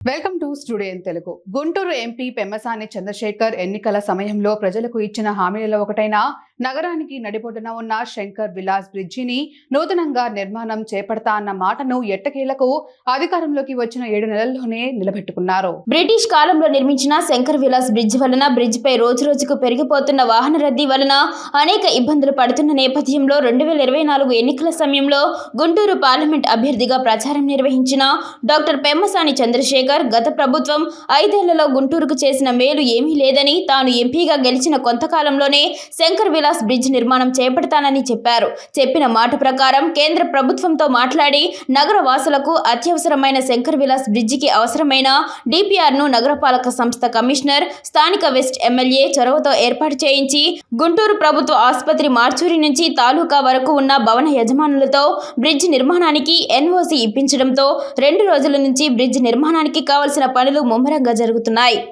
Welcome to studio Telugu Guntur MP Pemmasani Chandrasekhar ఎన్నికల సమయంలో ప్రజలకు ఇచ్చిన హామీలలో ఒకటైన నగరానికి నడిబొడ్డున ఉన్న శంకర్ విలాస్ బ్రిడ్జిని నూతనంగా నిర్మాణం చేపడతా అన్న మాటను ఎట్టకేలకు అధికారంలోకి వచ్చిన ఏడు నెలల్లోనే నిలబెట్టుకున్నారు. బ్రిటిష్ కాలంలో నిర్మించిన శంకర్ విలాస్ బ్రిడ్జ్ వలన బ్రిడ్జ్ పై రోజు రోజుకు పెరిగిపోతున్న వాహన రద్దీ వలన అనేక ఇబ్బందులు పడుతున్న నేపథ్యంలో రెండు వేల ఇరవై నాలుగు ఎన్నికల సమయంలో గుంటూరు పార్లమెంట్ అభ్యర్థిగా ప్రచారం నిర్వహించిన డాక్టర్ పెమ్మసాని చంద్రశేఖర్ గత ప్రభుత్వం ఐదేళ్ళలో గుంటూరుకు చేసిన మేలు ఏమీ లేదని తాను ఎంపీగా గెలిచిన కొంతకాలంలోనే శంకర్ విలాస్ బ్రిడ్జ్ నిర్మాణం చేపడతానని చెప్పారు. చెప్పిన మాట ప్రకారం కేంద్ర ప్రభుత్వంతో మాట్లాడి నగర వాసులకు అత్యవసరమైన శంకర్ విలాస్ బ్రిడ్జికి అవసరమైన డిపిఆర్ను నగరపాలక సంస్థ కమిషనర్ స్థానిక వెస్ట్ ఎమ్మెల్యే చొరవతో ఏర్పాటు చేయించి గుంటూరు ప్రభుత్వ ఆసుపత్రి మార్చూరి నుంచి తాలూకా వరకు ఉన్న భవన యజమానులతో బ్రిడ్జ్ నిర్మాణానికి ఎన్ఓసి ఇప్పించడంతో రెండు రోజుల నుంచి బ్రిడ్జ్ నిర్మాణానికి కావలసిన పనులు ముమ్మరంగా జరుగుతున్నాయి.